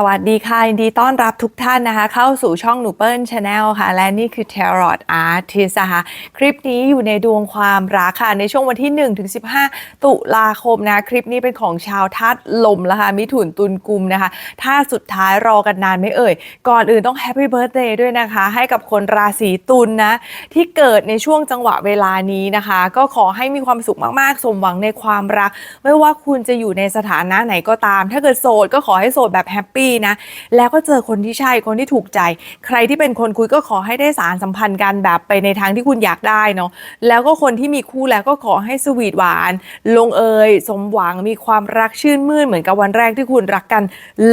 สวัสดีค่ะยินดีต้อนรับทุกท่านนะคะ เข้าสู่ช่องหนูเปิลชาแนลค่ะ และนี่คือ Tarot Artist นะคะคลิปนี้อยู่ในดวงความรักค่ะ ในช่วงวันที่1ถึง15 ตุลาคมนะ คลิปนี้เป็นของชาวธาตุลมแล้วค่ะมิถุนตุลกุมนะคะ ถ้าสุดท้ายรอกันนานไม่เอ่ย ก่อนอื่นต้องแฮปปี้เบิร์ a เดย์ด้วยนะคะ ให้กับคนราศีตุลนะที่เกิดในช่วงจังหวะเวลานี้นะคะ ก็ขอให้มีความสุขมากๆ สมหวังในความรัก ไม่ว่าคุณจะอยู่ในสถานะไหนก็ตาม ถ้าเกิดโสดก็ขอให้โสดแบบแฮปปี้นะ แล้วก็เจอคนที่ใช่คนที่ถูกใจ ใครที่เป็นคนคุยก็ขอให้ได้สารสัมพันธ์กันแบบไปในทางที่คุณอยากได้เนาะแล้วก็คนที่มีคู่แล้วก็ขอให้สวีทหวาน ลงเอยสมหวังมีความรักชื่นมื่นเหมือนกับวันแรกที่คุณรักกัน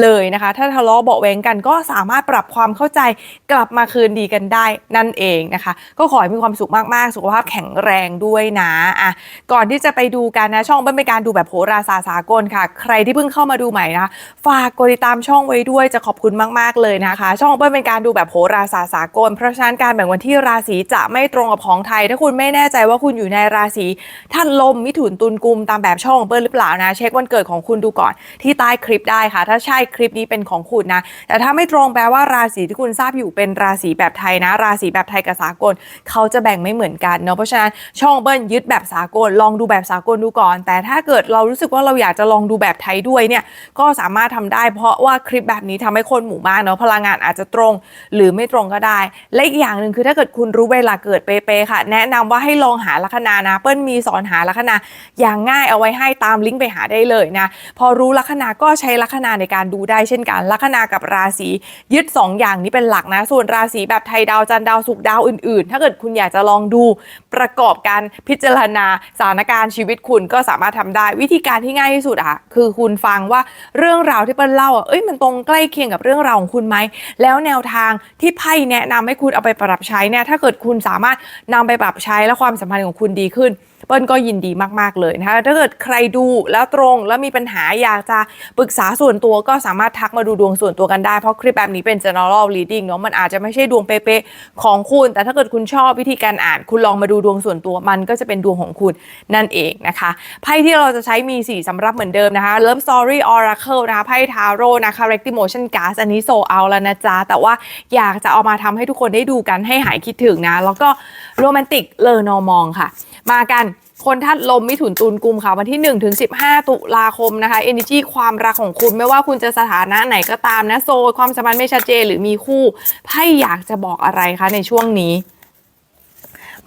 เลยนะคะ ถ้าทะเลาะเบาแวงกันก็สามารถปรับความเข้าใจกลับมาคืนดีกันได้นั่นเองนะคะ ก็ขอให้มีความสุขมากๆ สุขภาพแข็งแรงด้วยนะอะก่อนที่จะไปดูกันนะช่องเป็นการดูแบบโหราศาสากลค่ะ ใครที่เพิ่งเข้ามาดูใหม่นะฝากกดติดตามช่องไว้ด้วยจะขอบคุณมาก ๆ เลยนะคะ ช่องเบิ้ลเป็นการดูแบบโหราศาสตร์สากล เพราะฉะนั้นการแบ่งวันที่ราศีจะไม่ตรงกับของไทย ถ้าคุณไม่แน่ใจว่าคุณอยู่ในราศีท่านลมมิถุนตุลกุมตามแบบช่องของเบิ้ลหรือเปล่านะ เช็ควันเกิดของคุณดูก่อนที่ใต้คลิปได้ค่ะ ถ้าใช่คลิปนี้เป็นของคุณนะ แต่ถ้าไม่ตรงแปลว่าราศีที่คุณทราบอยู่เป็นราศีแบบไทยนะ ราศีแบบไทยกับสากล เขาจะแบ่งไม่เหมือนกันเนาะเพราะฉะนั้นช่องเบิ้ลยึดแบบสากล ลองดูแบบสากลดูก่อน แต่ถ้าเกิดเรารู้สึกว่าเราอยากจะลองดูแบบไทยด้วยเนี่ยก็สามารถทำได้เพราะว่าคลิปแบบนี้ทำให้คนหมู่มากเนาะพลังงานอาจจะตรง หรือไม่ตรงก็ได้ และอีกอย่างหนึ่งคือถ้าเกิดคุณรู้เวลาเกิดเป๊ะๆค่ะ แนะนำว่าให้ลองหาลัคนานะ เปิ้ลมีสอนหาลัคนาอย่างง่ายเอาไว้ให้ตามลิงก์ไปหาได้เลยนะ พอรู้ลัคนาก็ใช้ลัคนาในการดูได้เช่นกันลัคนากับราศียึด 2 อย่างนี้เป็นหลักนะ ส่วนราศีแบบไทยดาวจันดาวศุกดาวอื่นๆ ถ้าเกิดคุณอยากจะลองดูประกอบการพิจารณาสถานการณ์ชีวิตคุณก็สามารถทำได้ วิธีการที่ง่ายที่สุดอะคือคุณฟังว่าเรื่องราวที่เปิ้ลเล่าอะเอ้ยมันตรงใกล้เคียงกับเรื่องราวของคุณไหม แล้วแนวทางที่ไพ่แนะนำให้คุณเอาไปปรับใช้เนี่ยถ้าเกิดคุณสามารถนำไปปรับใช้และความสัมพันธ์ของคุณดีขึ้น เปิ้ลก็ยินดีมากๆเลยนะคะถ้าเกิดใครดูแล้วตรงแล้วมีปัญหาอยากจะปรึกษาส่วนตัวก็สามารถทักมาดูดวงส่วนตัวกันได้ เพราะคลิปแบบนี้เป็น general reading เนาะมันอาจจะไม่ใช่ดวงเป๊ะๆของคุณ แต่ถ้าเกิดคุณชอบวิธีการอ่าน คุณลองมาดูดวงส่วนตัวมันก็จะเป็นดวงของคุณนั่นเองนะคะไพ่ที่เราจะใช้มี4สำรับเหมือนเดิมนะคะ Love Story Oracle นะคะไพ่ทาโร่นะคะ Corrective Motion Cards อันนี้โซเอาแล้วนะจ๊ะ แต่ว่าอยากจะเอามาทำให้ทุกคนได้ดูกันให้หายคิดถึงนะ แล้วก็โรแมนติกเลอนอมองค่ะ มากันคนทัดลมมิถุนตุลกุมค่ะวันที่ 1 ถึง 15 ตุลาคมนะคะ energy ความรักของคุณไม่ว่าคุณจะสถานะไหนก็ตามนะโซความสัมพันธ์ไม่ชัดเจนหรือมีคู่ไพ่อยากจะบอกอะไรคะในช่วงนี้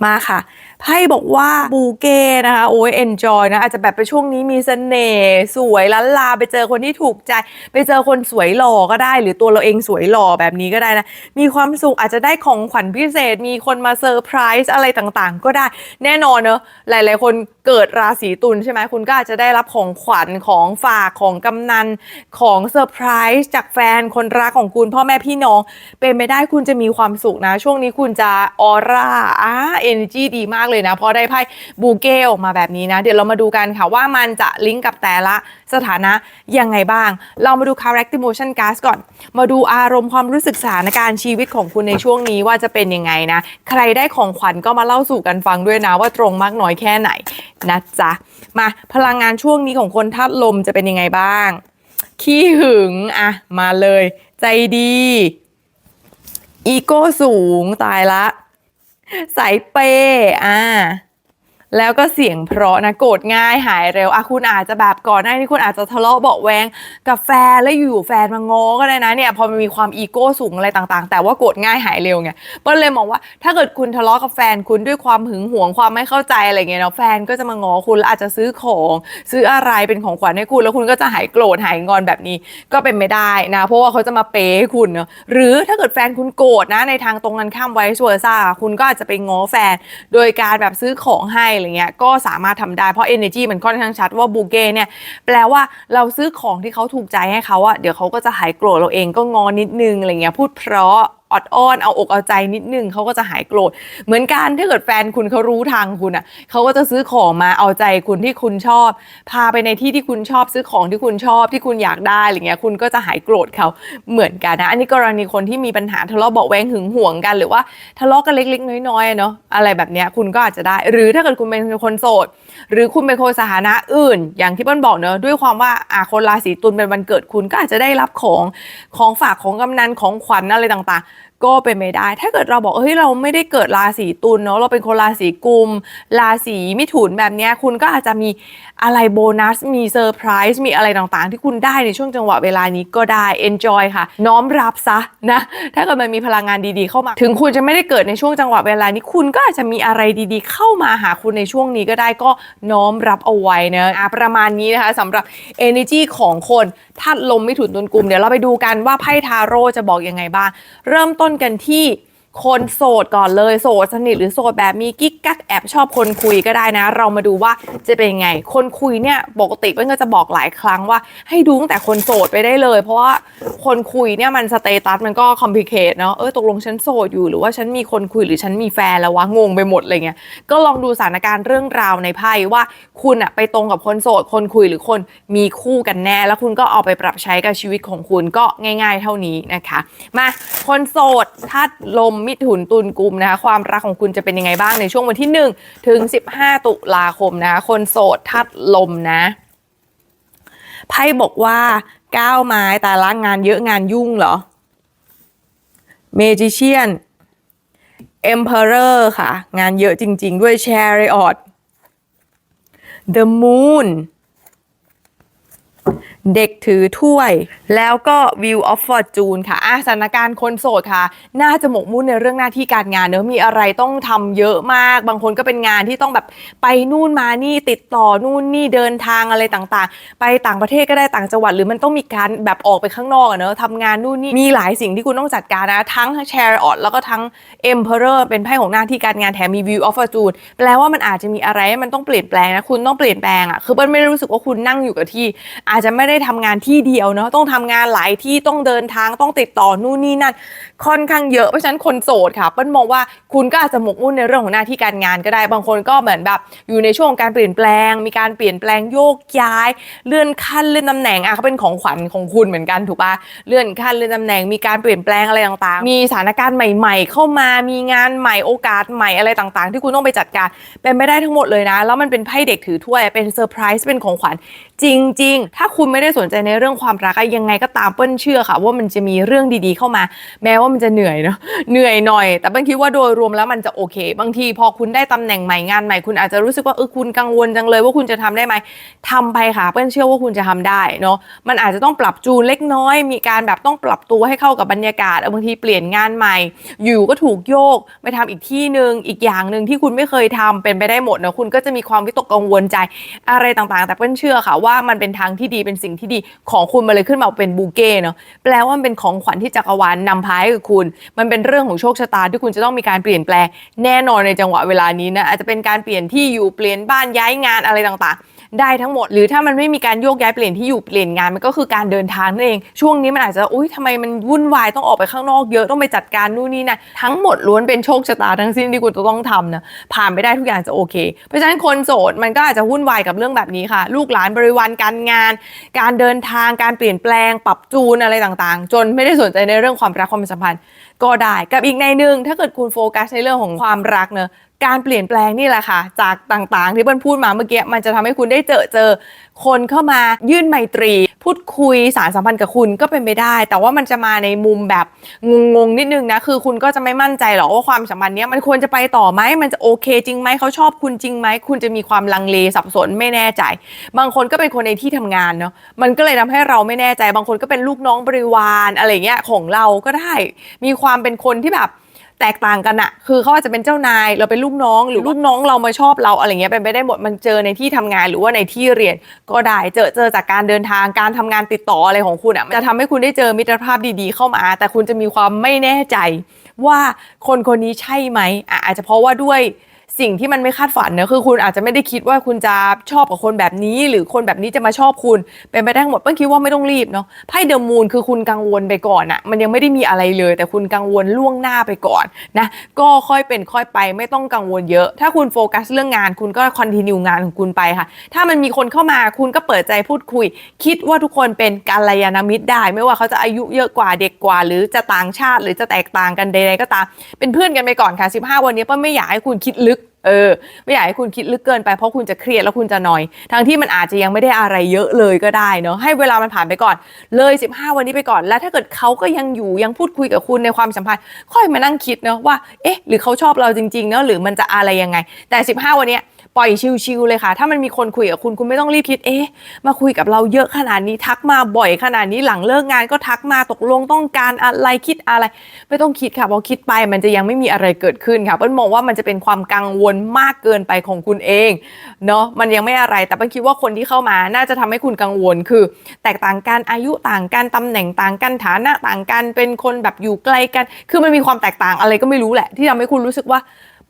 มาค่ะ ไพ่บอกว่าบูเก้นะคะโอ้ยเอนจอยนะอาจจะแบบไปช่วงนี้มีเสน่ห์สวยล้านลาไปเจอคนที่ถูกใจ ไปเจอคนสวยหล่อก็ได้ หรือตัวเราเองสวยหล่อแบบนี้ก็ได้นะ มีความสุขอาจจะได้ของขวัญพิเศษ มีคนมาเซอร์ไพรส์อะไรต่างๆ ก็ได้แน่นอนเนอะหลาย ๆ คน เกิดราศีตุลใช่ไหมคุณก็อาจจะได้รับของขวัญของฝากของกำนันของเซอร์ไพรส์จากแฟนคนรักของคุณพ่อแม่พี่น้อง เป็นไม่ได้คุณจะมีความสุขนะ ช่วงนี้คุณจะออร่าอ่าเอเนจีดีมากเลยนะเพราะได้ไพ่บูเก้ออกมาแบบนี้นะ เดี๋ยวเรามาดูกันค่ะว่ามันจะลิงก์กับแต่ละสถานะยังไงบ้าง เรามาดู character motion cards ก่อน มาดูอารมณ์ความรู้สึกสถานการณ์ชีวิตของคุณในช่วงนี้ว่าจะเป็นยังไงนะ ใครได้ของขวัญก็มาเล่าสู่กันฟังด้วยนะว่าตรงมากน้อยแค่ไหนนะจ๊ะ มาพลังงานช่วงนี้ของคนธาตุลมจะเป็นยังไงบ้าง ขี้หึงอะมาเลย ใจดี อีโก้สูงตายละ สายเปอ่า แล้วก็เสียงเพราะนะโกรธง่ายหายเร็วอะคุณอาจจะแบบก่อนหน้านี้คุณอาจจะทะเลาะเบาะแวงกับแฟนแล้วอยู่แฟนมาง้อก็ได้นะเนี่ยพอมันมีความอีโก้สูงอะไรต่างๆ แต่ว่าโกรธง่ายหายเร็วไงเปิ้ลเลยมองว่าถ้าเกิดคุณทะเลาะกับแฟนคุณด้วยความหึงหวงความไม่เข้าใจอะไรเงี้ยเนาะแฟนก็จะมาง้อคุณแล้วอาจจะซื้อของซื้ออะไรเป็นของขวัญให้คุณ แล้วคุณก็จะหายโกรธหายงอนแบบนี้ก็เป็นไม่ได้นะ เพราะว่าเขาจะมาเปย์ให้คุณเนาะหรือถ้าเกิดแฟนคุณโกรธนะในทางตรงกันข้ามไว้ชัวร์ซ่าคุณก็อาจจะไปง้อแฟน โดยการแบบซื้อของให้อะไรเงี้ยก็สามารถทำได้เพราะ energy มันค่อนข้างชัดว่าบูเก้เนี่ยแปลว่าเราซื้อของที่เขาถูกใจให้เขาอะเดี๋ยวเขาก็จะหายโกรธเราเองก็งอนนิดนึงอะไรเงี้ยพูดเพราะ อดอ้อนเอาอกเอาใจนิดนึงเขาก็จะหายโกรธ เหมือนกันถ้าเกิดแฟนคุณเขารู้ทางคุณอะเขาก็จะซื้อของมาเอาใจคุณที่คุณชอบ พาไปในที่ที่คุณชอบซื้อของที่คุณชอบที่คุณอยากได้อะไรเงี้ยคุณก็จะหายโกรธเขาเหมือนกันนะอันนี้กรณีคนที่มีปัญหาทะเลาะเบาแวงหึงหวงกัน หรือว่าทะเลาะกันเล็กๆ น้อยๆอะเนาะอะไรแบบเนี้ยคุณก็อาจจะได้ หรือถ้าเกิดคุณเป็นคนโสด หรือคุณเป็นคนสถานะอื่น อย่างที่เปิ้ลบอกเนอะด้วยความว่าอ่าคนราศีตุลเป็นวันเกิดคุณก็อาจจะได้รับของของฝากของกำนันของขวัญอะไรต่างๆ ก็เป็นไม่ได้ ถ้าเกิดเราบอกเฮ้ยเราไม่ได้เกิดราศีตุลเนาะเราเป็นคนราศีกุม ราศีมิถุนแบบเนี้ยคุณก็อาจจะมีอะไรโบนัส มีเซอร์ไพรส์มีอะไรต่างๆ ที่คุณได้ในช่วงจังหวะเวลานี้ก็ได้ enjoy ค่ะ น้อมรับซะนะถ้าเกิดมันมีพลังงานดีๆเข้ามา ถึงคุณจะไม่ได้เกิดในช่วงจังหวะเวลานี้คุณก็อาจจะมีอะไรดีๆ เข้ามาหาคุณในช่วงนี้ก็ได้ก็น้อมรับเอาไว้นะอะประมาณนี้นะคะสำหรับ energy ของคนธาตุลมไม่ถุนตุนกลุ่ม เดี๋ยวเราไปดูกันว่าไพ่ทาโร่จะบอกยังไงบ้าง เริ่มต้นกันที่ คนโสดก่อนเลยโสดสนิทหรือโสดแบบมีกิ๊กกักแอบชอบคนคุยก็ได้นะ เรามาดูว่าจะเป็นยังไง คนคุยเนี่ยปกติเปิ้ลก็จะบอกหลายครั้งว่าให้ดูตั้งแต่คนโสดไปได้เลย เพราะว่าคนคุยเนี่ยมันสเตตัสมันก็คอมพลิเคทเนาะเออตกลงฉันโสดอยู่หรือว่าฉันมีคนคุยหรือฉันมีแฟนแล้ววะงงไปหมดเลยเงี้ยก็ลองดูสถานการณ์เรื่องราวในไพ่ว่าคุณอะไปตรงกับคนโสด คนคุยหรือคนมีคู่กันแน่ แล้วคุณก็เอาไปปรับใช้กับชีวิตของคุณก็ง่าย ๆ เท่านี้นะคะ มาคนโสดธาตุลมมิถุนตุลกุมนะคะ ความรักของคุณจะเป็นยังไงบ้างในช่วงวันที่ 1 ถึง 15 ตุลาคมนะคะคนโสดธาตุลมนะไพ่บอกว่าก้าวไม้แต่ละงานเยอะงานยุ่งเหรอเมจิเชียน Emperor ค่ะ งานเยอะจริง ๆ ด้วย Chariot The Moon เด็กถือถ้วย แล้วก็ View of Fortune ค่ะอะสถานการณ์คนโสดค่ะ น่าจะหมกมุ่นในเรื่องหน้าที่การงานเนอะมีอะไรต้องทำเยอะมาก บางคนก็เป็นงานที่ต้องแบบไปนู่นมานี่ติดต่อนู่นนี่เดินทางอะไรต่างๆ ไปต่างประเทศก็ได้ต่างจังหวัด หรือมันต้องมีการแบบออกไปข้างนอกเนอะทำงานนู่นนี่มีหลายสิ่งที่คุณต้องจัดการนะ ทั้ง Chariot แล้วก็ทั้ง Emperor เป็นไพ่ของหน้าที่การงานแถมมี View of Fortune แปลว่ามันอาจจะมีอะไรมันต้องเปลี่ยนแปลงนะคุณต้องเปลี่ยนแปลงอะคือเปิ้ลไม่รู้สึกว่าคุณนั่งอยู่กับที่ อาจจะไม่ได้ทำงานที่เดียวเนาะต้องทำงานหลายที่ต้องเดินทางต้องติดต่อนู่นนี่นั่นค่อนข้างเยอะเพราะฉะนั้นคนโสดค่ะเปิ้ลมองว่าคุณก็อาจจะหมกมุ่นในเรื่องของหน้าที่การงานก็ได้บางคนก็เหมือนแบบอยู่ในช่วงการเปลี่ยนแปลง มีการเปลี่ยนแปลงโยกย้าย เลื่อนขั้นเลื่อนตำแหน่งอะเขาเป็นของขวัญของคุณเหมือนกันถูกปะเลื่อนขั้นเลื่อนตำแหน่งมีการเปลี่ยนแปลงอะไรต่างๆ มีสถานการณ์ใหม่ ๆ เข้ามามีงานใหม่โอกาสใหม่อะไรต่างๆ ที่คุณต้องไปจัดการเป็นไม่ได้ทั้งหมดเลยนะ แล้วมันเป็นไพ่เด็กถือถ้วยเป็นเซอร์ไพรส์เป็นของขวัญจริง ๆ ถ้าคุณไม่ได้สนใจในเรื่องความรักยังไงก็ตามเปิ้ลเชื่อค่ะ ว่ามันจะมีเรื่องดีๆเข้ามา แม้ว่ามันจะเหนื่อยเนาะเหนื่อยหน่อย แต่เปิ้ลคิดว่าโดยรวมแล้วมันจะโอเค บางทีพอคุณได้ตำแหน่งใหม่งานใหม่คุณอาจจะรู้สึกว่าเออคุณกังวลจังเลยว่าคุณจะทำได้ไหมทำไปค่ะเปิ้ลเชื่อว่าคุณจะทำได้เนาะมันอาจจะต้องปรับจูนเล็กน้อย มีการแบบต้องปรับตัวให้เข้ากับบรรยากาศบางทีเปลี่ยนงานใหม่ อยู่ก็ถูกโยกไปทำอีกที่หนึ่งอีกอย่างหนึ่งที่คุณไม่เคยทำเป็นไปได้หมดเนาะคุณก็จะมีความวิตกกังวลใจอะไรต่างๆ แต่เปิ้ลเชื่อค่ะว่ามันเป็นทางที่ดีเป็นสิ่งที่ดีของคุณมาเลยขึ้นมาเป็นบูเก้เนาะแปลว่ามันเป็นของขวัญที่จักรวาลนำพาให้กับคุณ มันเป็นเรื่องของโชคชะตาที่คุณจะต้องมีการเปลี่ยนแปลงแน่นอนในจังหวะเวลานี้นะอาจจะเป็นการเปลี่ยนที่อยู่เปลี่ยนบ้านย้ายงานอะไรต่างๆ ได้ทั้งหมด หรือถ้ามันไม่มีการโยกย้ายเปลี่ยนที่อยู่เปลี่ยนงานมันก็คือการเดินทางนั่นเอง ช่วงนี้มันอาจจะอุ้ยทำไมมันวุ่นวายต้องออกไปข้างนอกเยอะต้องไปจัดการนู่นนี่นะทั้งหมดล้วนเป็นโชคชะตาทั้งสิ้นที่คุณจะต้องทำนะผ่านไปได้ทุกอย่างจะโอเค เพราะฉะนั้นคนโสดมันก็อาจจะวุ่นวายกับเรื่องแบบนี้ค่ะ ลูกหลานบริวารการงาน การเดินทางการเปลี่ยนแปลง ปรับจูนอะไรต่างๆ จนไม่ได้สนใจในเรื่องความรักความสัมพันธ์ ก็ได้กับอีกในหนึ่งถ้าเกิดคุณโฟกัสในเรื่องของความรักเนอะ การเปลี่ยนแปลงนี่แหละค่ะ จากต่างๆ ที่เปิ้ลพูดมาเมื่อกี้ มันจะทำให้คุณได้เจอเจอ คนเข้ามายื่นไมตรี พูดคุยสารสัมพันธ์กับคุณก็เป็นไปได้ แต่ว่ามันจะมาในมุมแบบงงๆนิดนึงนะ คือคุณก็จะไม่มั่นใจหรอกว่าความสัมพันธ์เนี้ยมันควรจะไปต่อไหมมันจะโอเคจริงไหมเขาชอบคุณจริงไหมคุณจะมีความลังเลสับสนไม่แน่ใจ บางคนก็เป็นคนในที่ทำงานเนาะมันก็เลยทำให้เราไม่แน่ใจ บางคนก็เป็นลูกน้องบริวารอะไรเงี้ยของเราก็ได้ มีความเป็นคนที่แบบ แตกต่างกันอะคือเขาอาจจะเป็นเจ้านายเราเป็นลูกน้อง หรือลูกน้องเรามาชอบเราอะไรเงี้ยเป็นไปได้หมดมันเจอในที่ทำงานหรือว่าในที่เรียน ก็ได้เจอเจอจากการเดินทางการทำงานติดต่ออะไรของคุณอะจะทำให้คุณได้เจอมิตรภาพดีๆ เข้ามา แต่คุณจะมีความไม่แน่ใจว่าคนคนนี้ใช่ไหมอะอาจจะเพราะว่าด้วย สิ่งที่มันไม่คาดฝันเนอะคือคุณอาจจะไม่ได้คิดว่าคุณจะชอบกับคนแบบนี้ หรือคนแบบนี้จะมาชอบคุณเป็นไปได้ทั้งหมดเปิ้ลคิดว่าไม่ต้องรีบเนาะไพ่เดอะมูนคือคุณกังวลไปก่อนอะมันยังไม่ได้มีอะไรเลย แต่คุณกังวลล่วงหน้าไปก่อนนะก็ค่อยเป็นค่อยไปไม่ต้องกังวลเยอะ ถ้าคุณโฟกัสเรื่องงาน คุณก็คอนติเนียงานของคุณไปค่ะ ถ้ามันมีคนเข้ามาคุณก็เปิดใจพูดคุย คิดว่าทุกคนเป็นกัลยาณมิตรได้ ไม่ว่าเขาจะอายุเยอะกว่าเด็กกว่า หรือจะต่างชาติ หรือจะแตกต่างกันใดๆก็ตามเป็นเพื่อนกันไปก่อนค่ะ 15 วันนี้ป้าไม่อยากให้คุณคิดลึกเออ ไม่อยากให้คุณคิดลึกเกินไปเพราะคุณจะเครียดแล้วคุณจะนอย ทั้งที่มันอาจจะยังไม่ได้อะไรเยอะเลยก็ได้เนาะให้เวลามันผ่านไปก่อน เลย 15 วันนี้ไปก่อน แล้วถ้าเกิดเขาก็ยังอยู่ยังพูดคุยกับคุณในความสัมพันธ์ ค่อยมานั่งคิดเนาะว่า เอ๊ะ หรือเขาชอบเราจริงๆเนาะหรือมันจะอะไรยังไง แต่ 15 วันเนี้ย ปล่อยชิลๆเลยค่ะ ถ้ามันมีคนคุยกับคุณคุณไม่ต้องรีบคิดเอ๊ะมาคุยกับเราเยอะขนาดนี้ทักมาบ่อยขนาดนี้หลังเลิกงานก็ทักมาตกลงต้องการอะไรคิดอะไร ไม่ต้องคิดค่ะพราะคิดไปมันจะยังไม่มีอะไรเกิดขึ้นค่ะเปิ้ลมองว่ามันจะเป็นความกังวลมากเกินไปของคุณเองเนาะมันยังไม่อะไรแต่เปิ้ลคิดว่าคนที่เข้ามาน่าจะทำให้คุณกังวลคือ แตกต่างกันอายุต่างกันตำแหน่งต่างกันฐานะต่างกันเป็นคนแบบอยู่ไกลกัน คือมันมีความแตกต่างอะไรก็ไม่รู้แหละ ที่ทำให้คุณรู้สึกว่า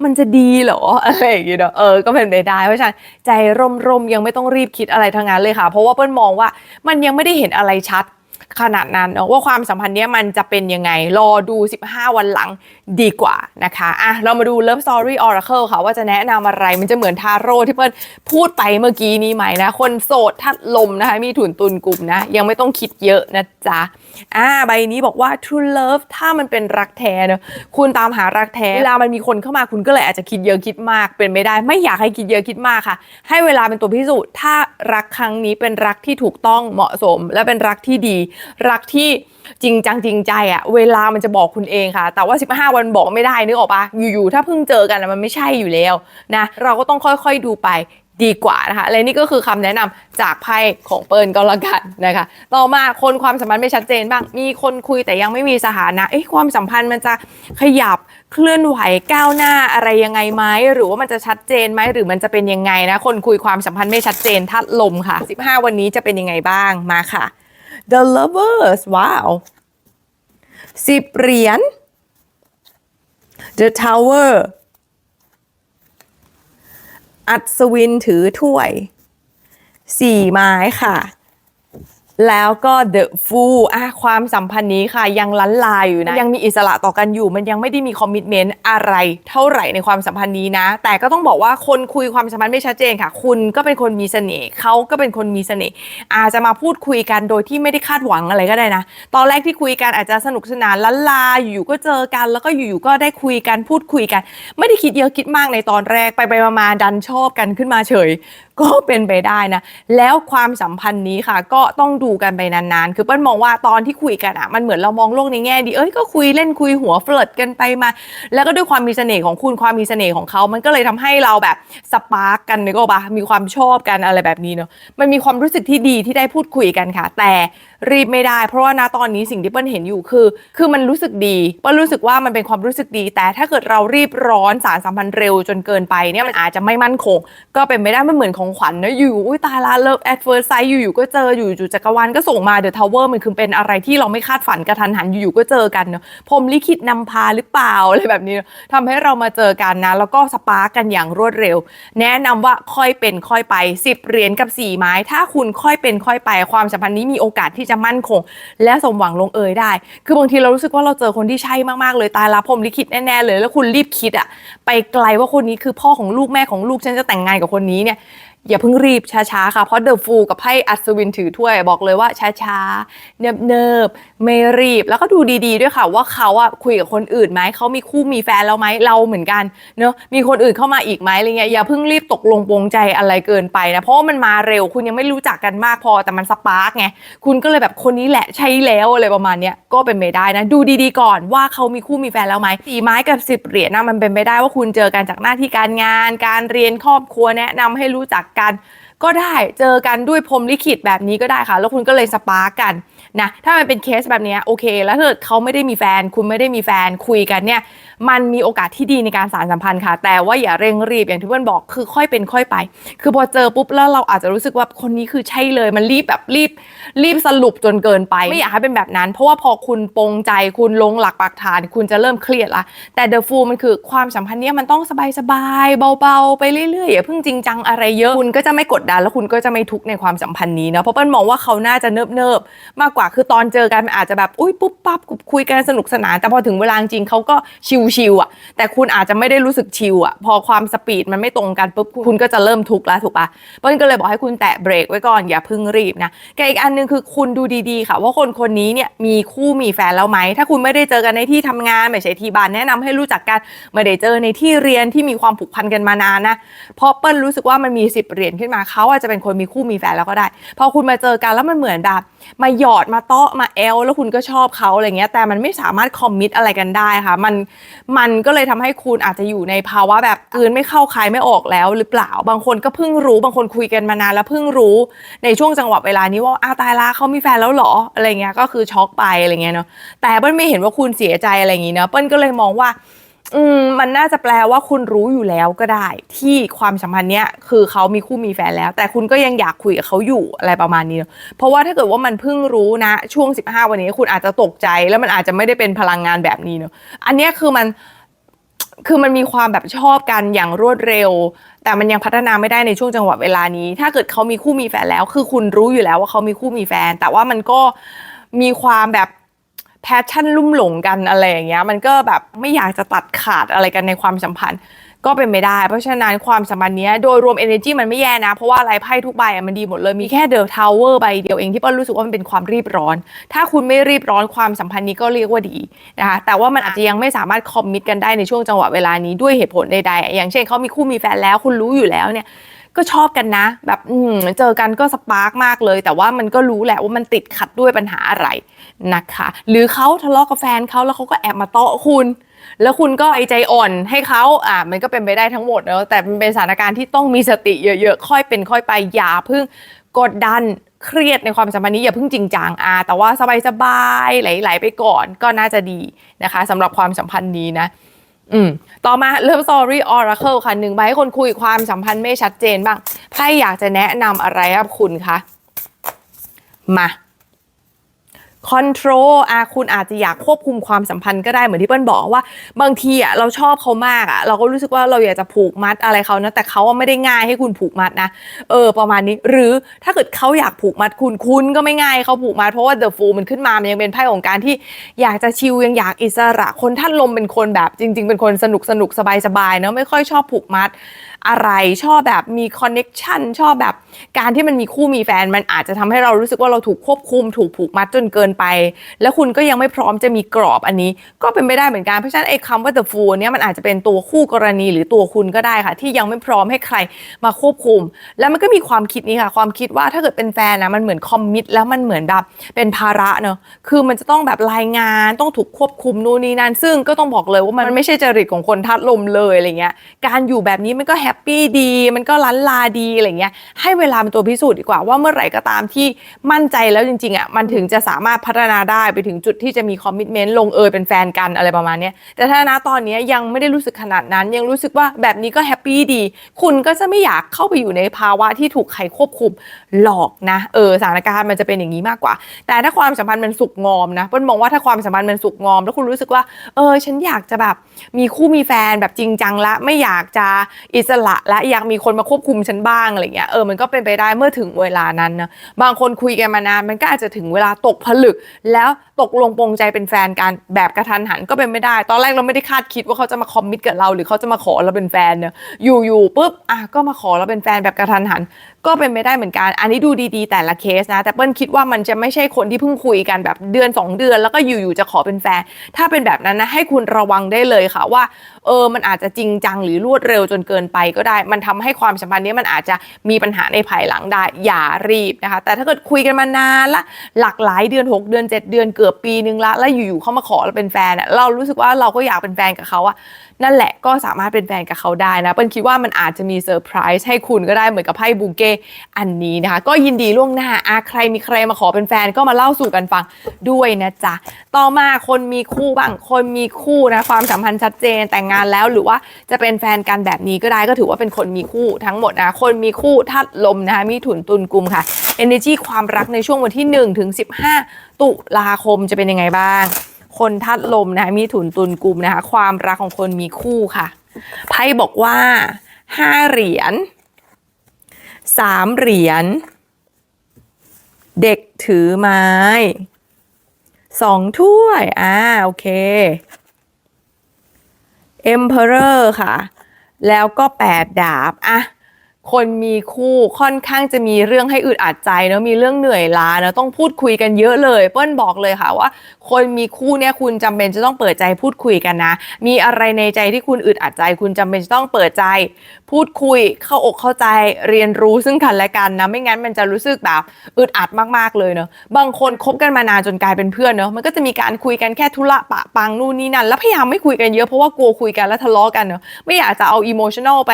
มันจะดีเหรออะไรอย่างเงี้ยเนาะเออก็เป็นไปได้เพราะฉะนั้นใจร่มๆยังไม่ต้องรีบคิดอะไรทั้งนั้นเลยค่ะ เพราะว่าเปิ้ลมองว่ามันยังไม่ได้เห็นอะไรชัด ขนาดนั้นเนอะว่าความสัมพันธ์เนี้ยมันจะเป็นยังไง รอดู 15 วันหลังดีกว่านะคะอะเรามาดู Love Story Oracle ค่ะ ว่าจะแนะนำอะไรมันจะเหมือนทาโร่ที่เปิ้ลพูดไปเมื่อกี้นี้ไหมนะ คนโสดทัดลมนะคะ มีถุนตุนกลุ่มนะ ยังไม่ต้องคิดเยอะนะจ๊ะอ่าใบนี้บอกว่า true love ถ้ามันเป็นรักแท้เนอะคุณตามหารักแท้เวลามันมีคนเข้ามาคุณก็เลยอาจจะคิดเยอะคิดมากเป็นไม่ได้ ไม่อยากให้คิดเยอะคิดมากค่ะ ให้เวลาเป็นตัวพิสูจน์ถ้ารักครั้งนี้เป็นรักที่ถูกต้องเหมาะสม และเป็นรักที่ดีรักที่จริงจังจริงใจอะเวลามันจะบอกคุณเองค่ะ แต่ว่า 15 วันบอกไม่ได้นึกออกปะอยู่ๆถ้าเพิ่งเจอกันมันไม่ใช่อยู่แล้วนะเราก็ต้องค่อยๆดูไปดีกว่านะคะ และนี่ก็คือคำแนะนำจากไพ่ของเปิลก็แล้วกันนะคะ ต่อมาคนความสัมพันธ์ไม่ชัดเจนบ้าง มีคนคุยแต่ยังไม่มีสถานะ เอ๊ะความสัมพันธ์มันจะขยับเคลื่อนไหวก้าวหน้าอะไรยังไงไหมหรือว่ามันจะชัดเจนไหมหรือมันจะเป็นยังไงนะ คนคุยความสัมพันธ์ไม่ชัดเจนทัดลมค่ะ 15 วันนี้จะเป็นยังไงบ้างมาค่ะ The Lovers ว้าวสิบเหรียญ The Tower อัศวินถือถ้วยสี่ไม้ค่ะ แล้วก็ The Fool อะความสัมพันธ์นี้ค่ะยังลันลายอยู่นะ ยังมีอิสระต่อกันอยู่ มันยังไม่ได้มีคอมมิชเมนต์อะไรเท่าไหร่ในความสัมพันธ์นี้นะ แต่ก็ต้องบอกว่าคนคุยความสัมพันธ์ไม่ชัดเจนค่ะ คุณก็เป็นคนมีเสน่ห์เขาก็เป็นคนมีเสน่ห์อาจจะมาพูดคุยกันโดยที่ไม่ได้คาดหวังอะไรก็ได้นะ ตอนแรกที่คุยกันอาจจะสนุกสนานลันลาอยู่ก็เจอกัน แล้วก็อยู่ๆก็ได้คุยกันพูดคุยกัน ไม่ได้คิดเยอะคิดมากในตอนแรกไปไปๆมาๆดันชอบกันขึ้นมาเฉย ก็เป็นไปได้นะ แล้วความสัมพันธ์นี้ค่ะ ก็ต้องดูกันไปนานๆ คือเปิ้ลมองว่าตอนที่คุยกันอะมันเหมือนเรามองโลกในแง่ดี เอ้ยก็คุยเล่นคุยหัวเฟลิร์ตกันไปมา แล้วก็ด้วยความมีเสน่ห์ของคุณความมีเสน่ห์ของเขา มันก็เลยทำให้เราแบบสปาร์กกันนึกออกปะมีความชอบกันอะไรแบบนี้เนาะ มันมีความรู้สึกที่ดีที่ได้พูดคุยกันค่ะ แต่รีบไม่ได้ เพราะว่าณตอนนี้สิ่งที่เปิ้ลเห็นอยู่คือ คือมันรู้สึกดีเปิ้ลรู้สึกว่ามันเป็นความรู้สึกดี แต่ถ้าเกิดเรารีบร้อนสารสัมพันธ์เร็วจนเกินไปเนี่ยมันอาจจะไม่มั่นคง ก็เป็นไม่ได้มันเหมือนของขวัญนะอยู่อุ้ยตายละเลิฟแอดเฟิร์ไซอยู่อยู่ก็เจออยู่อยู่จักรวาลก็ส่งมาเดอะทาวเวอร์มันคือเป็นอะไรที่เราไม่คาดฝันกระทันหันอยู่อยู่ก็เจอกันเนาะพรมลิขิตนำพาหรือเปล่าอะไรแบบนี้ทำให้เรามาเจอกันนะ แล้วก็สปาร์กกันอย่างรวดเร็ว แนะนำว่าค่อยเป็นค่อยไป 10 เหรียญกับ 4 ไม้ ถ้าคุณค่อยเป็นค่อยไป ความสัมพันธ์นี้มีโอกาสที่จะมั่นคง และสมหวังลงเอยได้ คือบางทีเรารู้สึกว่าเราเจอคนที่ใช่มากๆเลยตายละพรมลิขิตแน่ๆเลย แล้วคุณรีบคิดอะไปไกลว่าคนนี้คือพ่อของลูกแม่ของลูกฉันจะแต่งงานกับคนนี้เนี่ย อย่าเพิ่งรีบช้าๆค่ะ เพราะเดอะฟูกับไพ่อัศวินถือถ้วย บอกเลยว่าช้าๆ เนิบๆ ไม่รีบ แล้วก็ดูดีๆด้วยค่ะ ว่าเขาอะคุยกับคนอื่นไหม เขามีคู่มีแฟนแล้วไหม เราเหมือนกันเนอะมีคนอื่นเข้ามาอีกไหมอะไรเงี้ย อย่าเพิ่งรีบตกลงปรงใจอะไรเกินไปนะ เพราะว่ามันมาเร็ว คุณยังไม่รู้จักกันมากพอ แต่มันสปาร์กไง คุณก็เลยแบบคนนี้แหละใช่แล้วอะไรประมาณเนี้ย ก็เป็นไปได้นะ ดูดีๆก่อนว่าเขามีคู่มีแฟนแล้วไหมสีไม้กับสิบเหรียญนะมันเป็นไปได้ว่าคุณเจอกันจากหน้าที่การงาน การเรียนครอบครัวแนะนำให้รู้จักกันก็ได้เจอกันด้วยพรมลิขิตแบบนี้ก็ได้ค่ะ แล้วคุณก็เลยสปาร์กกันนะถ้ามันเป็นเคสแบบนี้โอเค แล้วถ้าเกิดเขาไม่ได้มีแฟน คุณไม่ได้มีแฟนคุยกันเนี่ย มันมีโอกาสที่ดีในการสานสัมพันธ์ค่ะ แต่ว่าอย่าเร่งรีบอย่างที่เพื่อนบอกคือค่อยเป็นค่อยไป คือพอเจอปุ๊บแล้วเราอาจจะรู้สึกว่าคนนี้คือใช่เลย มันรีบแบบรีบ รีบสรุปจนเกินไป ไม่อยากให้เป็นแบบนั้น เพราะว่าพอคุณปงใจคุณลงหลักปักฐาน คุณจะเริ่มเครียดละแต่เดอะฟูมันคือความสัมพันธ์เนี้ยมันต้องสบายๆเบาๆ ไปเรื่อยๆอย่าเพิ่งจริงจังอะไรเยอะคุณก็จะไม่กดดันแล้วคุณก็จะไม่ทุกข์ในความสัมพันธ์นี้เนาะเพราะเปิ้ลมองว่าเขาน่าจะเนิบๆมากกว่าคือตอนเจอกันมันอาจจะแบบอุ้ยปุ๊บปั๊บคุยกันสนุกสนานแต่พอถึงเวลาจริงเขาก็ชิวๆอะ แต่คุณอาจจะไม่ได้รู้สึกชิวอะ พอความสปีดมันไม่ตรงกันปุ๊บคุณก็จะเริ่มทุกข์แล้วถูกปะเปิ้ลก็เลยบอกให้คุณแตะเบรกไว้ก่อนอย่าเพิ่งรีบนะแกอีกอันหนึงคือคุณดูดีๆค่ะ ว่าคนคนนี้เนี่ยมีคู่มีแฟนแล้วไหมถ้าคุณไม่ได้เจอกันในที่ทำงานไม่ใช่ที่บ้านแนะนำให้รู้จักกันไม่ได้เจอในที่เรียนที่มีความผูกพันกันมานานนะเพราะเปิ้ลรู้สึกว่ามันมีสิบเหรียญขึ้นมาเขาอาจจะเป็นคนมีคู่มีแฟนแล้วก็ได้ พอคุณมาเจอกันแล้วมันเหมือนแบบมาหยอดมาเตาะมาแอลแล้วคุณก็ชอบเขาอะไรเงี้ย แต่มันไม่สามารถคอมมิตอะไรกันได้ค่ะ มันมันก็เลยทำให้คุณอาจจะอยู่ในภาวะแบบกืนไม่เข้าคายไม่ออกแล้วหรือเปล่า บางคนก็เพิ่งรู้บางคนคุยกันมานานแล้วเพิ่งรู้ในช่วงจังหวะเวลานี้ว่าอ้าตายละเขามีแฟนแล้วเหรออะไรเงี้ยก็คือช็อกไปอะไรเงี้ยเนาะแต่เปิ้ลไม่เห็นว่าคุณเสียใจอะไรอย่างงี้เนาะเปิ้ลก็เลยมองว่า อืมมันน่าจะแปลว่าคุณรู้อยู่แล้วก็ได้ ที่ความสัมพันธ์เนี้ยคือเขามีคู่มีแฟนแล้ว แต่คุณก็ยังอยากคุยกับเขาอยู่อะไรประมาณนี้ เพราะว่าถ้าเกิดว่ามันเพิ่งรู้นะ ช่วง 15 วันนี้คุณอาจจะตกใจแล้วมันอาจจะไม่ได้เป็นพลังงานแบบนี้เนอะอันนี้คือมันคือมันมีความแบบชอบกันอย่างรวดเร็ว แต่มันยังพัฒนาไม่ได้ในช่วงจังหวะเวลานี้ ถ้าเกิดเขามีคู่มีแฟนแล้ว คือคุณรู้อยู่แล้วว่าเขามีคู่มีแฟน แต่ว่ามันก็มีความแบบ แพชชั่นลุ่มหลงกันอะไรอย่างเงี้ยมันก็แบบไม่อยากจะตัดขาดอะไรกันในความสัมพันธ์ ก็เป็นไม่ได้ เพราะฉะนั้นความสัมพันธ์เนี้ยโดยรวม energy มันไม่แย่นะ เพราะว่าอะไรไพ่ทุกใบมันดีหมดเลยมีแค่เดอะทาวเวอร์ใบเดียวเองที่เป้ารู้สึกว่ามันเป็นความรีบร้อน ถ้าคุณไม่รีบร้อนความสัมพันธ์นี้ก็เรียกว่าดีนะคะแต่ว่ามันอาจจะยังไม่สามารถคอมมิตกันได้ในช่วงจังหวะเวลานี้ด้วยเหตุผลใดๆ อย่างเช่นเขามีคู่มีแฟนแล้วคุณรู้อยู่แล้วเนี่ยก็ชอบกันนะ แบบเจอกันก็สปาร์กมากเลย แต่ว่ามันก็รู้แหละว่ามันติดขัดด้วยปัญหาอะไร นะคะ หรือเขาทะเลาะกับแฟนเขาแล้วเขาก็แอบมาเตาะคุณ แล้วคุณก็ไอใจอ่อนให้เขาอ่ามันก็เป็นไปได้ทั้งหมดเนอะแต่มันเป็นสถานการณ์ที่ต้องมีสติเยอะๆ ค่อยเป็นค่อยไปอย่าเพิ่งกดดันเครียดในความสัมพันธ์นี้อย่าเพิ่งจริงจังอ่าแต่ว่าสบายๆไหลๆไปก่อนก็น่าจะดีนะคะสำหรับความสัมพันธ์นี้นะอืมต่อมาเริ่ม Story Oracle ค่ะหนึ่งใบให้คนคุยความสัมพันธ์ไม่ชัดเจนบ้างไพ่อยากจะแนะนำอะไรกับคุณคะมา control อะคุณอาจจะอยากควบคุมความสัมพันธ์ก็ได้เหมือนที่เปิ้ลบอกว่า บางทีอะเราชอบเขามากอะเราก็รู้สึกว่าเราอยากจะผูกมัดอะไรเขานะแต่เขาไม่ได้ง่ายให้คุณผูกมัดนะเออประมาณนี้ หรือถ้าเกิดเขาอยากผูกมัดคุณคุณก็ไม่ง่ายเขาผูกมัดเพราะว่า the fool มันขึ้นมามันยังเป็นไพ่ของการที่อยากจะชิลยังอยากอิสระ คนท่านลมเป็นคนแบบจริง ๆ เป็นคนสนุกสนุกสบายๆเนาะไม่ค่อยชอบผูกมัด อะไรชอบแบบมีคอนเน็กชันชอบแบบการที่มันมีคู่มีแฟน มันอาจจะทำให้เรารู้สึกว่าเราถูกควบคุม ถูกผูกมัดจนเกินไป แล้วคุณก็ยังไม่พร้อมจะมีกรอบอันนี้ ก็เป็นไม่ได้เหมือนกันเพราะฉะนั้นไอ้คำว่า the fool เนี่ยมันอาจจะเป็นตัวคู่กรณีหรือตัวคุณก็ได้ค่ะ ที่ยังไม่พร้อมให้ใครมาควบคุม แล้วมันก็มีความคิดนี้ค่ะ ความคิดว่าถ้าเกิดเป็นแฟนนะมันเหมือนคอมมิตแล้วมันเหมือนแบบเป็นภาระเนอะคือมันจะต้องแบบรายงานต้องถูกควบคุมนู่นนี่นั่นซึ่งก็ต้องบอกเลยว่ามันไม่ใช่จริตของคนทัดลมเลยอะไรเงี้ยการอยู่แบบนี้มันก็แฮปปี้ดี มันก็ลันลาดีอะไรเงี้ยให้เวลาเป็นตัวพิสูจน์ดีกว่าว่าเมื่อไหร่ก็ตามที่มั่นใจแล้วจริงๆอะมันถึงจะสามารถพัฒนาได้ไปถึงจุดที่จะมีคอมมิชเมนต์ลงเอยเป็นแฟนกันอะไรประมาณเนี้ยแต่ถ้าณตอนนี้ยยังไม่ได้รู้สึกขนาดนั้น ยังรู้สึกว่าแบบนี้ก็แฮปปี้ดี คุณก็จะไม่อยากเข้าไปอยู่ในภาวะที่ถูกใครควบคุมหลอกนะเออสถานการณ์มันจะเป็นอย่างนี้มากกว่า แต่ถ้าความสัมพันธ์มันสุกงอมนะเปิ้ลมองว่าถ้าความสัมพันธ์มันสุกงอม แล้วคุณรู้สึกว่า เออ ฉันอยากจะแบบมีคู่มีแฟนแบบจริงจังละไม่อยากจะอิสละและอยากมีคนมาควบคุมฉันบ้างอะไรเงี้ยเออมันก็เป็นไปได้เมื่อถึงเวลานั้นนะบางคนคุยกันมานานมันก็อาจจะถึงเวลาตกผลึก แล้วตกลงปรงใจเป็นแฟนกันแบบกระทันหันก็เป็นไม่ได้ ตอนแรกเราไม่ได้คาดคิดว่าเขาจะมาคอมมิตกับเรา หรือเขาจะมาขอเราเป็นแฟนเนอะอยู่ๆปุ๊บอะก็มาขอเราเป็นแฟนแบบกระทันหัน ก็เป็นไม่ได้เหมือนกัน อันนี้ดูดีๆ แต่ละเคสนะ แต่เปิ้ลคิดว่ามันจะไม่ใช่คนที่เพิ่งคุยกันแบบเดือน 2 เดือน แล้วก็อยู่ๆจะขอเป็นแฟน ถ้าเป็นแบบนั้นนะให้คุณระวังได้เลยค่ะว่า เออ มันอาจจะจริงจังหรือรวดเร็วจนเกินไปก็ได้ มันทำให้ความสัมพันธ์นี้มันอาจจะมีปัญหาในภายหลังได้ อย่ารีบนะคะ แต่ถ้าเกิดคุยกันมานานละ หลักหลายเดือน 6 เดือน 7 เดือนเกือบปีนึงละ แล้วอยู่ๆเขามาขอเราเป็นแฟนเรารู้สึกว่าเราก็อยากเป็นแฟนกับเขาอะ นั่นแหละก็สามารถเป็นแฟนกับเขาได้นะเปิ้ลคิดว่ามันอาจจะมีเซอร์ไพรส์ให้คุณก็ได้เหมือนกับไพ่บูเก้อันนี้นะคะ ก็ยินดีล่วงหน้าอาใครมีใครมาขอเป็นแฟนก็มาเล่าสู่กันฟังด้วยนะจ๊ะต่อมาคนมีคู่บ้างคนมีคู่นะความสัมพันธ์ชัดเจนแต่งงานแล้วหรือว่าจะเป็นแฟนกันแบบนี้ก็ได้ก็ถือว่าเป็นคนมีคู่ทั้งหมดนะคนมีคู่ทัดลมนะคะมีถุนตุนกุมค่ะ energy ความรักในช่วงวันที่1ถึง15 ตุลาคมจะเป็นยังไงบ้าง คนทัดลมนะคะมีถุนตุนกลุ่มนะคะความรักของคนมีคู่ค่ะไพ่บอกว่าห้าเหรียญสามเหรียญเด็กถือไม้สองถ้วย อ่า โอเค Emperor ค่ะ แล้วก็แปดดาบ อะ คนมีคู่ค่อนข้างจะมีเรื่องให้อึดอัดใจเนอะมีเรื่องเหนื่อยล้าเนอะต้องพูดคุยกันเยอะเลย เปิ้ลบอกเลยค่ะว่า คนมีคู่เนี่ยคุณจำเป็นจะต้องเปิดใจพูดคุยกันนะ มีอะไรในใจที่คุณอึดอัดใจ คุณจำเป็นจะต้องเปิดใจ พูดคุยเข้าอกเข้าใจเรียนรู้ซึ่งกันและกันนะไม่งั้นมันจะรู้สึกแบบอึดอัดมากๆเลยเนอะบางคนคบกันมานานจนกลายเป็นเพื่อนเนอะมันก็จะมีการคุยกันแค่ธุระปะปังนู่นนี่นั่นแล้วพยายามไม่คุยกันเยอะเพราะว่ากลัวคุยกันแล้วทะเลาะกันเนอะไม่อยากจะเอาอิโมชั่นอลไป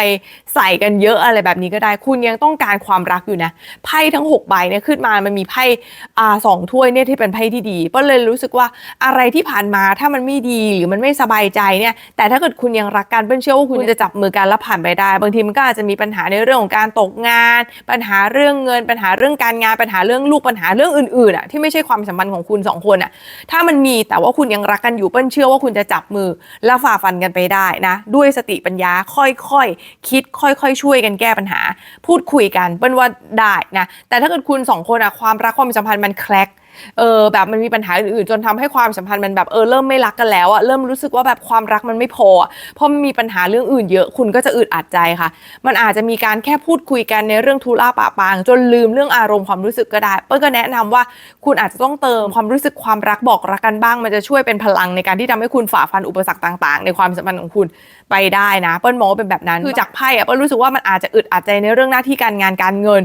ใส่กันเยอะอะไรแบบนี้ก็ได้ คุณยังต้องการความรักอยู่นะไพ่ทั้ง6ใบเนี่ยขึ้นมามันมีไพ่อ่าสองถ้วยเนี่ยที่เป็นไพ่ที่ดีก็เลยรู้สึกว่าอะไรที่ผ่านมาถ้ามันไม่ดีหรือมันไม่สบายใจเนี่ยแต่ถ้าเกิดคุณยังรักกันเปิ้ลเชื่อว่าคุณจะจับมือกันแล้วผ่านไปได้ บางทีมันก็อาจจะมีปัญหาในเรื่องของการตกงาน ปัญหาเรื่องเงิน ปัญหาเรื่องการงานปัญหาเรื่องลูกปัญหาเรื่องอื่นๆอะที่ไม่ใช่ความสัมพันธ์ของคุณสองคนอะถ้ามันมีแต่ว่าคุณยังรักกันอยู่เปิ้ลเชื่อว่าคุณจะจับมือแล้วฝ่าฟันกันไปได้นะ ด้วยสติปัญญาค่อยๆคิดค่อยๆ ช่วยกันแก้ปัญหาพูดคุยกันเปิ้ลว่าได้นะแต่ถ้าเกิดคุณสองคนอะความรักความสัมพันธ์มันแคลก เออแบบมันมีปัญหาอื่นๆจนทำให้ความสัมพันธ์มันแบบเออเริ่มไม่รักกันแล้วอะเริ่มรู้สึกว่าแบบความรักมันไม่พอเพราะมันมีปัญหาเรื่องอื่นเยอะคุณก็จะอึดอัดใจค่ะ มันอาจจะมีการแค่พูดคุยกันในเรื่องทุล่าปะปาง จนลืมเรื่องอารมณ์ความรู้สึกก็ได้ เปิ้ลก็แนะนำว่าคุณอาจจะต้องเติมความรู้สึกความรักบอกรักกันบ้าง มันจะช่วยเป็นพลังในการที่ทำให้คุณฝ่าฟันอุปสรรคต่าง ๆ ในความสัมพันธ์ของคุณไปได้นะ เปิ้ลมองว่าเป็นแบบนั้นคือจากไพ่อะเปิ้ลรู้สึกว่ามันอาจจะอึดอัดใจในเรื่องหน้าที่การงานการเงิน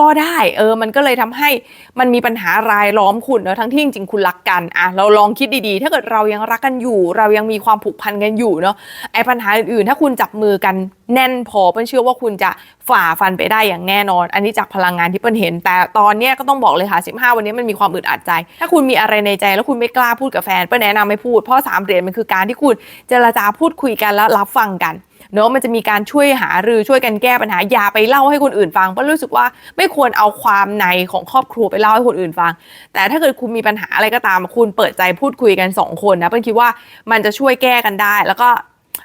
ก็ได้เออมันก็เลยทำให้มันมีปัญหารายล้อมคุณเนอะทั้งที่จริงๆคุณรักกันอะเราลองคิดดีๆ ถ้าเกิดเรายังรักกันอยู่ เรายังมีความผูกพันกันอยู่เนาะไอ้ปัญหาอื่นๆ ถ้าคุณจับมือกันแน่นพอเปิ้ลเชื่อว่าคุณจะฝ่าฟันไปได้อย่างแน่นอน อันนี้จากพลังงานที่เปิ้ลเห็น แต่ตอนเนี้ยก็ต้องบอกเลยค่ะ 15 วันนี้มันมีความอึดอัดใจ ถ้าคุณมีอะไรในใจแล้วคุณไม่กล้าพูดกับแฟนเปิ้ลแนะนำไม่พูดเพราะสามเหรียญมันคือการที่คุณเจรจาพูดคุยกันแล้วรับฟังกัน เนอะมันจะมีการช่วยหารือช่วยกันแก้ปัญหาอย่าไปเล่าให้คนอื่นฟังเพราะรู้สึกว่าไม่ควรเอาความในของครอบครัวไปเล่าให้คนอื่นฟัง แต่ถ้าเกิดคุณมีปัญหาอะไรก็ตามคุณเปิดใจพูดคุยกันสองคนนะเพื่อนคิดว่ามันจะช่วยแก้กันได้ แล้วก็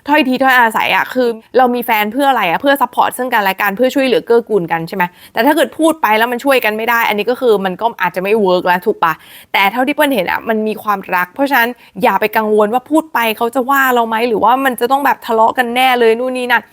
ถ้อยทีถ้อยอาศัยอะคือ เรามีแฟนเพื่ออะไรอะเพื่อซัพพอร์ตซึ่งกันและกันเพื่อช่วยเหลือเกื้อกูลกันใช่ไหมแต่ถ้าเกิดพูดไปแล้วมันช่วยกันไม่ได้ อันนี้ก็คือมันก็อาจจะไม่เวิร์กแล้วถูกปะแต่เท่าที่เปิ้ลเห็นอะมันมีความรัก เพราะฉะนั้นอย่าไปกังวลว่าพูดไปเขาจะว่าเราไหมหรือว่ามันจะต้องแบบทะเลาะกันแน่เลยนู่นนี่นั่น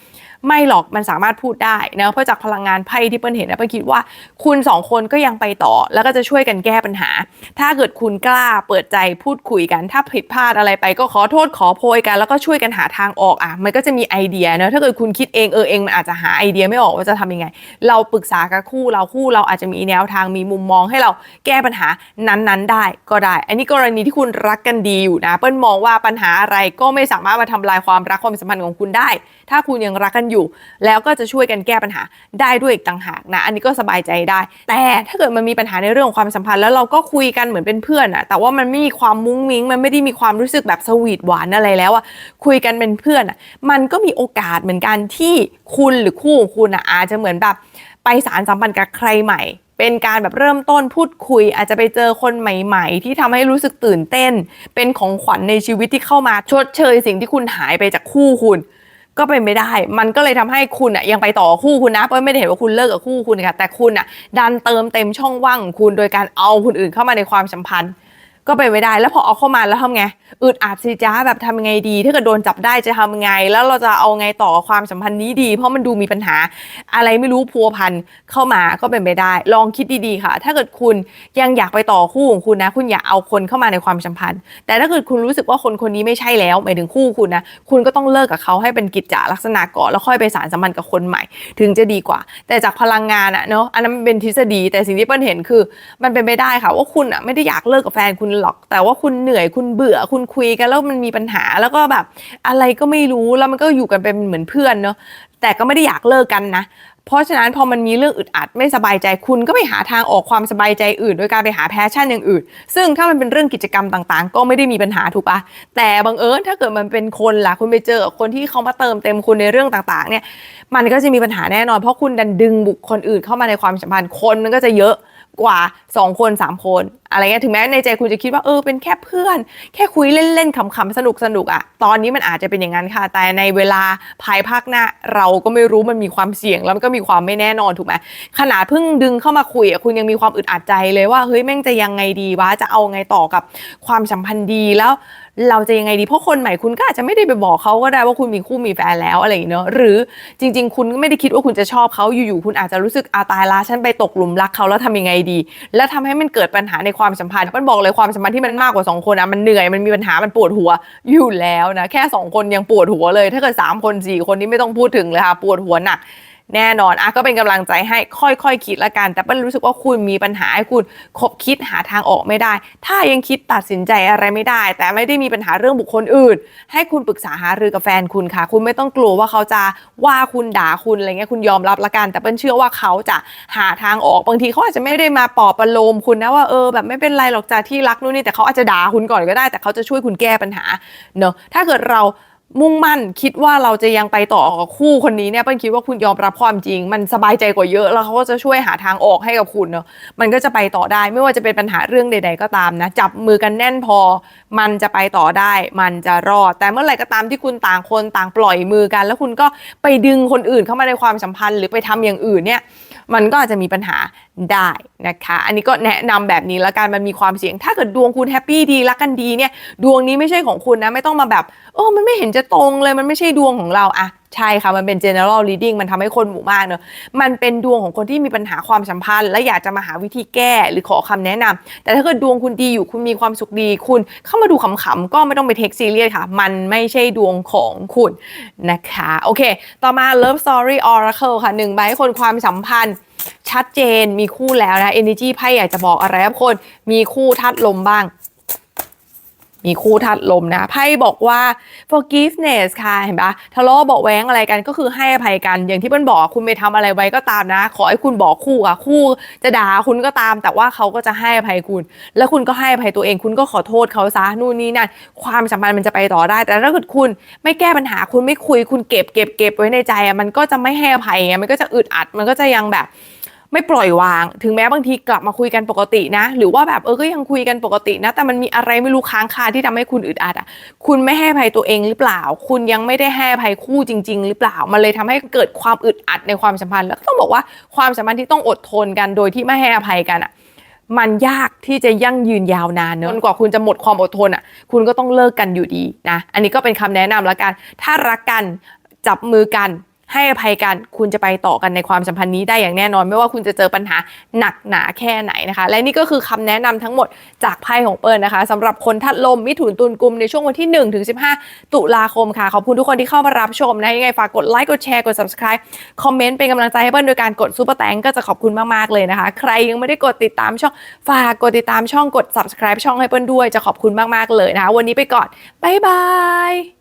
ไม่หรอกมันสามารถพูดได้นะเพราะจากพลังงานไพ่ที่เปิ้ลเห็นนะเปิ้ลคิดว่าคุณสองคนก็ยังไปต่อ แล้วก็จะช่วยกันแก้ปัญหา ถ้าเกิดคุณกล้าเปิดใจพูดคุยกัน ถ้าผิดพลาดอะไรไปก็ขอโทษขอโพยกัน แล้วก็ช่วยกันหาทางออกอะมันก็จะมีไอเดียนะถ้าเกิดคุณคิดเองเออเองมันอาจจะหาไอเดียไม่ออกว่าจะทำยังไง เราปรึกษากับคู่เราคู่เราอาจจะมีแนวทางมีมุมมองให้เราแก้ปัญหานั้นๆ ได้ก็ได้ อันนี้กรณีที่คุณรักกันดีอยู่นะ เปิ้ลมองว่าปัญหาอะไรก็ไม่สามารถมาทำลายความรักความสัมพันธ์ของคุณได้ ถ้าคุณยังรักกันอยู่ แล้วก็จะช่วยกันแก้ปัญหาได้ด้วยอีกต่างหากนะ อันนี้ก็สบายใจได้ แต่ถ้าเกิดมันมีปัญหาในเรื่องของความสัมพันธ์แล้วเราก็คุยกันเหมือนเป็นเพื่อนอะแต่ว่ามันไม่มีความมุ้งมิ้ง มันไม่ได้มีความรู้สึกแบบสวีทหวานอะไรแล้วอะคุยกันเป็นเพื่อนอะมันก็มีโอกาสเหมือนกันที่คุณหรือคู่ของคุณอะอาจจะเหมือนแบบไปสารสัมพันธ์กับใครใหม่เป็นการแบบเริ่มต้นพูดคุย อาจจะไปเจอคนใหม่ ๆ ที่ทำให้รู้สึกตื่นเต้น เป็นของขวัญในชีวิตที่เข้ามาชดเชยสิ่งที่คุณหายไปจากคู่คุณ ก็เป็นไม่ได้ มันก็เลยทำให้คุณอะยังไปต่อคู่คุณนะเพราะไม่ได้เห็นว่าคุณเลิกกับคู่คุณค่ะแต่คุณอะดันเติมเต็มช่องว่างของคุณโดยการเอาคนอื่นเข้ามาในความสัมพันธ์ ก็เป็นไม่ได้แล้วพอเอาเข้ามาแล้วทำไงอึดอัดสิจ้าแบบทำไงดี ถ้าเกิดโดนจับได้จะทำไง แล้วเราจะเอาไงต่อความสัมพันธ์นี้ดี เพราะมันดูมีปัญหา อะไรไม่รู้พัวพันเข้ามาก็เป็นไปได้ ลองคิดดีๆค่ะ ถ้าเกิดคุณยังอยากไปต่อคู่ของคุณนะ คุณอย่าเอาคนเข้ามาในความสัมพันธ์ แต่ถ้าเกิดคุณรู้สึกว่าคนคนนี้ไม่ใช่แล้วหมายถึงคู่คุณนะคุณก็ต้องเลิกกับเขาให้เป็นกิจจลักษณะก่อนแล้วค่อยไปสารสัมพันธ์กับคนใหม่ ถึงจะดีกว่า แต่จากพลังงานอะเนาะอันนั้นมันเป็นทฤษฎีแต่สิ่งที่เปิ้ลเห็นคือ มันเป็นไปได้ค่ะว่าคุณอะไม่ได้อยากเลิกกับแฟนคุณหรอก แต่ว่าคุณเหนื่อยคุณเบื่อคุณคุยกันแล้วมันมีปัญหาแล้วก็แบบ อะไรก็ไม่รู้แล้วมันก็อยู่กันเป็นเหมือนเพื่อนเนาะแต่ก็ไม่ได้อยากเลิกกันนะเพราะฉะนั้นพอมันมีเรื่องอึดอัดไม่สบายใจคุณก็ไปหาทางออกความสบายใจอื่น โดยการไปหาแพชชั่นอย่างอื่น ซึ่งถ้ามันเป็นเรื่องกิจกรรมต่างๆ ก็ไม่ได้มีปัญหาถูกปะแต่บังเอิญถ้าเกิดมันเป็นคนล่ะคุณไปเจอคนที่เขามาเติมเต็มคุณในเรื่องต่างๆ เนี่ย มันก็จะมีปัญหาแน่นอน เพราะคุณดันดึงบุคคลอื่นเข้ามาในความสัมพันธ์คนมันก็จะเยอะ กว่า 2 คน 3 คน อะไรเงี้ยถึงแม้ในใจคุณจะคิดว่าเออเป็นแค่เพื่อน แค่คุยเล่นๆขำๆสนุกสนุกอะตอนนี้มันอาจจะเป็นอย่างนั้นค่ะ แต่ในเวลาภายภาคหน้า เราก็ไม่รู้มันมีความเสี่ยงแล้วมันก็มีความไม่แน่นอนถูกไหมขนาดเพิ่งดึงเข้ามาคุยอะคุณยังมีความอึดอัดใจเลยว่าเฮ้ยแม่งจะยังไงดีวะจะเอาไงต่อกับความสัมพันธ์ดีแล้ว เราจะยังไงดีเพราะคนใหม่คุณก็อาจจะไม่ได้ไปบอกเขาก็ได้ว่าคุณมีคู่มีแฟนแล้วอะไรอย่างเงี้ยเนอะหรือจริง ๆ คุณก็ไม่ได้คิดว่าคุณจะชอบเขาอยู่ๆคุณอาจจะรู้สึกอาตายละฉันไปตกหลุมรักเขาแล้วทำยังไงดี แล้วทำให้มันเกิดปัญหาในความสัมพันธ์มันบอกเลยความสัมพันธ์ที่มันมากกว่าสองคนอะมันเหนื่อยมันมีปัญหามันปวดหัวอยู่แล้วนะแค่สองคนยังปวดหัวเลย ถ้าเกิดสามคนสี่คนนี้ไม่ต้องพูดถึงเลยค่ะปวดหัวหนัก แน่นอนอะก็เป็นกำลังใจให้ค่อยๆคคิดละกัน แต่เปิ้ลรู้สึกว่าคุณมีปัญหาให้คุณคบคิดหาทางออกไม่ได้ ถ้ายังคิดตัดสินใจอะไรไม่ได้ แต่ไม่ได้มีปัญหาเรื่องบุคคลอื่น ให้คุณปรึกษาหารือกับแฟนคุณค่ะ คุณไม่ต้องกลัวว่าเขาจะว่าคุณด่าคุณอะไรเงี้ยคุณยอมรับละกัน แต่เปิ้ลเชื่อว่าเขาจะหาทางออกบางทีเขาอาจจะไม่ได้มาปลอบประโลมคุณนะว่าเออแบบไม่เป็นไรหรอกจ้าที่รักนู่นนี่แต่เขาอาจจะด่าคุณก่อนก็ได้ แต่เขาจะช่วยคุณแก้ปัญหาเนอะถ้าเกิดเรา มุ่งมั่นคิดว่าเราจะยังไปต่อกับคู่คนนี้เนี่ยเปิ้ลคิดว่าคุณยอมรับความจริง มันสบายใจกว่าเยอะแล้วเขาก็จะช่วยหาทางออกให้กับคุณเนาะมันก็จะไปต่อได้ ไม่ว่าจะเป็นปัญหาเรื่องใด ๆ ก็ตามนะ จับมือกันแน่นพอ มันจะไปต่อได้ มันจะรอด แต่เมื่อไหร่ก็ตามที่คุณต่างคนต่างปล่อยมือกัน แล้วคุณก็ไปดึงคนอื่นเข้ามาในความสัมพันธ์ หรือไปทำอย่างอื่นเนี่ยมันก็อาจจะมีปัญหา ได้นะคะ อันนี้ก็แนะนำแบบนี้แล้วกันมันมีความเสี่ยง ถ้าเกิดดวงคุณแฮปปี้ดีรักกันดีเนี่ย ดวงนี้ไม่ใช่ของคุณนะ ไม่ต้องมาแบบเออมันไม่เห็นจะตรงเลย มันไม่ใช่ดวงของเราอะใช่ค่ะ มันเป็น general reading มันทำให้คนหมู่มากเนอะมันเป็นดวงของคนที่มีปัญหาความสัมพันธ์ และอยากจะมาหาวิธีแก้หรือขอคำแนะนำแต่ถ้าเกิดดวงคุณดีอยู่คุณมีความสุขดี คุณเข้ามาดูขำๆก็ไม่ต้องไปเทคซีเรียสค่ะ มันไม่ใช่ดวงของคุณนะคะ โอเค ต่อมา love story oracle ค่ะหนึ่งใบให้คนความสัมพันธ์ ชัดเจนมีคู่แล้วนะ energy ไพ่อยากจะบอกอะไรครับคน มีคู่ทัดลมบ้าง มีคู่ทัดลมนะไพ่บอกว่า forgiveness ค่ะเห็นปะทะเลาะเบาะแว้งอะไรกันก็คือให้อภัยกัน อย่างที่เปิ้ลบอกคุณไปทำอะไรไว้ก็ตามนะ ขอให้คุณบอกคู่อะคู่จะด่าคุณก็ตาม แต่ว่าเขาก็จะให้อภัยคุณ แล้วคุณก็ให้อภัยตัวเองคุณก็ขอโทษเขาซะนู่นนี่นั่นความสัมพันธ์มันจะไปต่อได้ แต่ถ้าเกิดคุณไม่แก้ปัญหาคุณไม่คุยคุณเก็บเก็บเก็บไว้ในใจอะมันก็จะไม่ให้อภัยไงมันก็จะอึดอัดมันก็จะยังแบบ ไม่ปล่อยวาง ถึงแม้บางทีกลับมาคุยกันปกตินะ หรือว่าแบบเออก็ยังคุยกันปกตินะ แต่มันมีอะไรไม่รู้ค้างคาที่ทำให้คุณอึดอัดอะคุณไม่ให้ภัยตัวเองหรือเปล่า คุณยังไม่ได้ให้ภัยคู่จริง ๆ หรือเปล่า มันเลยทำให้เกิดความอึดอัดในความสัมพันธ์แล้วต้องบอกว่าความสัมพันธ์ที่ต้องอดทนกันโดยที่ไม่ให้อภัยกันอะมันยากที่จะยั่งยืนยาวนานเนอะจนกว่าคุณจะหมดความอดทนอะ คุณก็ต้องเลิกกันอยู่ดีนะ อันนี้ก็เป็นคำแนะนำแล้วกัน ถ้ารักกันจับมือกัน ให้อภัยกันคุณจะไปต่อกันในความสัมพันธ์นี้ได้อย่างแน่นอน ไม่ว่าคุณจะเจอปัญหาหนักหนาแค่ไหนนะคะ และนี่ก็คือคำแนะนำทั้งหมดจากไพ่ของเปิลนะคะสำหรับคนทัดลมมิถุนตุลกุมในช่วงวันที่1ถึง15ตุลาคมค่ะขอบคุณทุกคนที่เข้ามารับชมนะยังไงฝากกดไลค์กดแชร์กด subscribe คอมเมนต์เป็นกำลังใจให้เปิลโดยการกดซูเปอร์แตงก็จะขอบคุณมากๆเลยนะคะ ใครยังไม่ได้กดติดตามช่องฝากกดติดตามช่องกด subscribe ช่องให้เปิลด้วยจะขอบคุณมากๆเลยนะคะ วันนี้ไปก่อนบ๊ายบาย